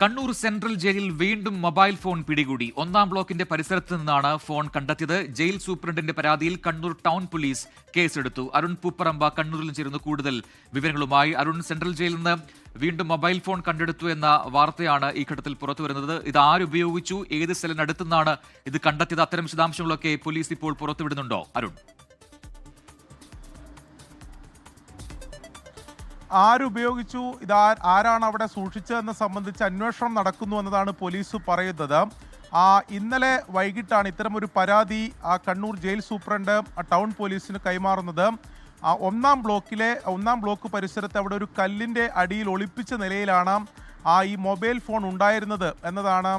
Kannur central ജയിലിൽ വീണ്ടും mobile phone പിടികൂടി. ഒന്നാം ബ്ലോക്കിന്റെ പരിസരത്ത് നിന്നാണ് ഫോൺ കണ്ടെത്തിയത്. ജയിൽ സൂപ്രണ്ടിന്റെ പരാതിയിൽ കണ്ണൂർ ടൗൺ പോലീസ് കേസെടുത്തു. അരുൺ പൂപ്പറമ്പ കണ്ണൂരിൽ ചേരുന്നു കൂടുതൽ വിവരങ്ങളുമായി. അരുൺ സെൻട്രൽ ജയിലിൽ നിന്ന് വീണ്ടും മൊബൈൽ ഫോൺ കണ്ടെടുത്തു എന്ന വാർത്തയാണ് ഈ ഘട്ടത്തിൽ പുറത്തു വരുന്നത്. ഇത് ആരുപയോഗിച്ചു ഏത് സെല്ലിനടുത്തുനിന്നാണ് ഇത് കണ്ടെത്തിയത്? അത്തരം വിശദാംശങ്ങളൊക്കെ പോലീസ് ഇപ്പോൾ പുറത്തുവിടുന്നുണ്ടോ? അരുൺ. ആരുപയോഗിച്ചു? ഇത് ആരാണ് അവിടെ സൂക്ഷിച്ചതെന്ന് സംബന്ധിച്ച് അന്വേഷണം നടക്കുന്നു എന്നതാണ് പോലീസ് പറയുന്നത്. ആ ഇന്നലെ വൈകിട്ടാണ് ഇത്തരം ഒരു പരാതി ആ കണ്ണൂർ ജയിൽ സൂപ്രണ്ട് ടൗൺ പോലീസിന് കൈമാറുന്നത്. ഒന്നാം ബ്ലോക്കിലെ ഒന്നാം ബ്ലോക്ക് പരിസരത്ത് അവിടെ ഒരു കല്ലിന്റെ അടിയിൽ ഒളിപ്പിച്ച നിലയിലാണ് ആ ഈ മൊബൈൽ ഫോൺ ഉണ്ടായിരുന്നത് എന്നതാണ്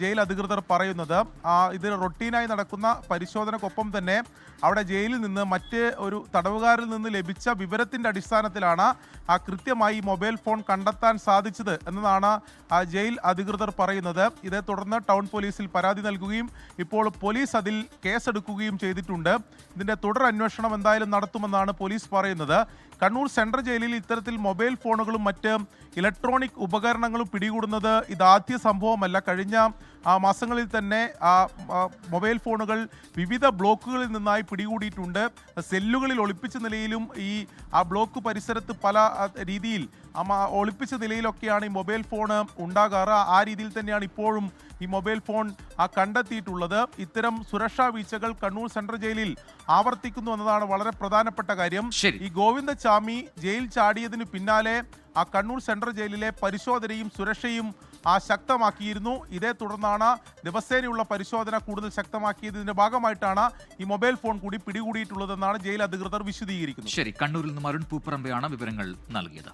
ജയിൽ അധികൃതർ പറയുന്നത് ആ ഇത് റൊട്ടീനായി നടക്കുന്ന പരിശോധനക്കൊപ്പം തന്നെ അവിടെ ജയിലിൽ നിന്ന് മറ്റ് ഒരു തടവുകാരിൽ നിന്ന് ലഭിച്ച വിവരത്തിന്റെ അടിസ്ഥാനത്തിലാണ് ആ കൃത്യമായി മൊബൈൽ ഫോൺ കണ്ടെത്താൻ സാധിച്ചത് എന്നതാണ് ആ ജയിൽ അധികൃതർ പറയുന്നത്. ഇതേ തുടർന്ന് ടൗൺ പോലീസിൽ പരാതി നൽകുകയും ഇപ്പോൾ പോലീസ് അതിൽ കേസെടുക്കുകയും ചെയ്തിട്ടുണ്ട്. ഇതിന്റെ തുടർ അന്വേഷണം എന്തായാലും നടത്തുമെന്നാണ് പോലീസ് പറയുന്നത്. കണ്ണൂർ സെൻട്രൽ ജയിലിൽ ഇത്തരത്തിൽ മൊബൈൽ ഫോണുകളും മറ്റ് ഇലക്ട്രോണിക് ഉപകരണങ്ങളും പിടികൂടുന്നത് ഇതാദ്യ സംഭവമല്ല. കഴിഞ്ഞ ആ മാസങ്ങളിൽ തന്നെ മൊബൈൽ ഫോണുകൾ വിവിധ ബ്ലോക്കുകളിൽ നിന്നായി പിടികൂടിയിട്ടുണ്ട്. സെല്ലുകളിൽ ഒളിപ്പിച്ച നിലയിലും ഈ ആ ബ്ലോക്ക് പരിസരത്ത് പല രീതിയിൽ ഒളിപ്പിച്ച നിലയിലൊക്കെയാണ് ഈ മൊബൈൽ ഫോൺ ഉണ്ടാകാറ്. ആ രീതിയിൽ തന്നെയാണ് ഇപ്പോഴും ഈ മൊബൈൽ ഫോൺ ആ കണ്ടെത്തിയിട്ടുള്ളത്. ഇത്തരം സുരക്ഷാ വീഴ്ചകൾ കണ്ണൂർ സെൻട്രൽ ജയിലിൽ ആവർത്തിക്കുന്നു എന്നതാണ് വളരെ പ്രധാനപ്പെട്ട കാര്യം. ഈ ഗോവിന്ദചാമി ജയിൽ ചാടിയതിന് പിന്നാലെ ആ കണ്ണൂർ സെൻട്രൽ ജയിലിലെ പരിശോധനയും സുരക്ഷയും ആ ശക്തമാക്കിയിരുന്നു. ഇതേ തുടർന്നാണ് ദിവസേനയുള്ള പരിശോധന കൂടുതൽ ശക്തമാക്കിയതിന്റെ ഭാഗമായിട്ടാണ് ഈ മൊബൈൽ ഫോൺ കൂടി പിടികൂടിയിട്ടുള്ളതെന്നാണ് ജയിൽ അധികൃതർ വിശദീകരിക്കുന്നത്. ശരി കണ്ണൂരിൽ നിന്ന് അരുൺ പൂപ്പറമ്പയാണ് വിവരങ്ങൾ നൽകിയത്.